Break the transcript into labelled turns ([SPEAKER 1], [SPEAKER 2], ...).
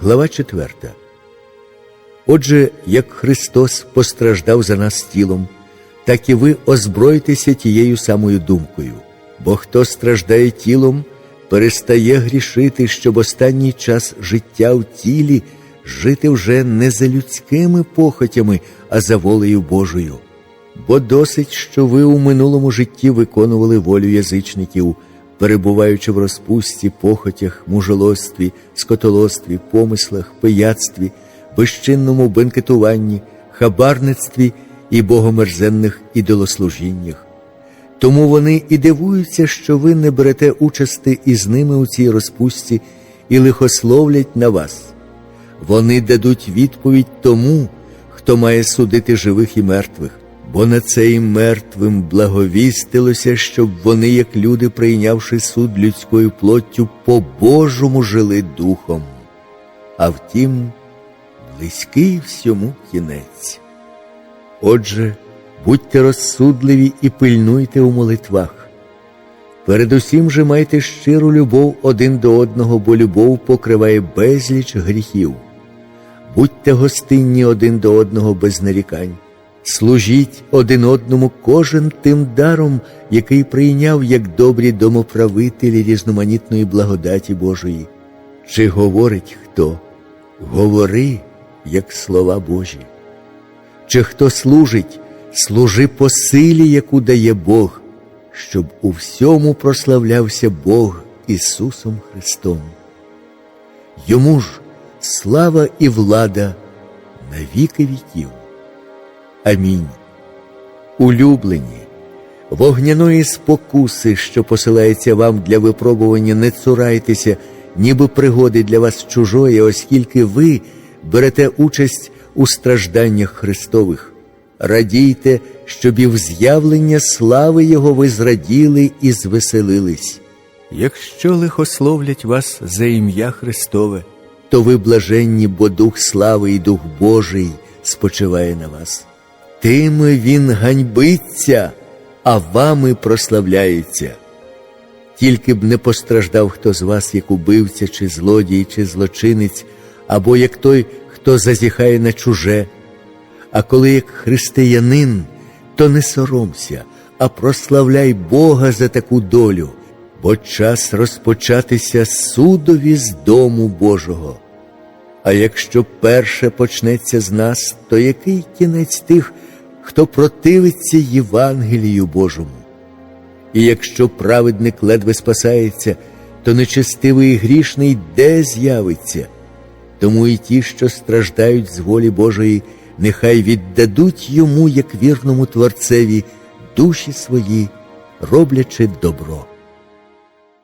[SPEAKER 1] Глава 4. Отже, як Христос постраждав за нас тілом, так і ви озбройтеся тією самою думкою. Бо хто страждає тілом, перестає грішити, щоб останній час життя в тілі жити вже не за людськими похотями, а за волею Божою. Бо досить, що ви у минулому житті виконували волю язичників, перебуваючи в розпусті, похотях, мужолостві, скотолостві, помислах, пияцтві, безчинному бенкетуванні, хабарництві і богомерзенних ідолослужіннях. Тому вони і дивуються, що ви не берете участи із ними у цій розпусті і лихословлять на вас. Вони дадуть відповідь тому, хто має судити живих і мертвих, бо на це і мертвим благовістилося, щоб вони, як люди, прийнявши суд людською плоттю, по-божому жили духом. А втім, близький всьому кінець. Отже, будьте розсудливі і пильнуйте у молитвах. Передусім же майте щиру любов один до одного, бо любов покриває безліч гріхів. Будьте гостинні один до одного без нарікань. Служіть один одному кожен тим даром, який прийняв як добрі домоправителі різноманітної благодаті Божої. Чи говорить хто? Говори, як слова Божі. Чи хто служить, служи по силі, яку дає Бог, щоб у всьому прославлявся Бог Ісусом Христом. Йому ж слава і влада на віки віків. Амінь. Улюблені, вогняної спокуси, що посилається вам для випробування, не цурайтеся, ніби пригоди для вас чужої, оскільки ви берете участь у стражданнях Христових. Радійте, щоб і в з'явлення слави Його ви зраділи і звеселились. Якщо лихословлять вас за ім'я Христове, то ви блаженні, бо Дух слави і Дух Божий спочиває на вас. Тими він ганьбиться, а вами прославляється. Тільки б не постраждав хто з вас, як убивця, чи злодій, чи злочинець, або як той, хто зазіхає на чуже. А коли як християнин, то не соромся, а прославляй Бога за таку долю, бо час розпочатися судові з дому Божого. А якщо перше почнеться з нас, то який кінець тих, хто противиться Євангелію Божому? І якщо праведник ледве спасається, то нечестивий грішний де з'явиться? Тому і ті, що страждають з волі Божої, нехай віддадуть йому, як вірному Творцеві, душі свої, роблячи добро.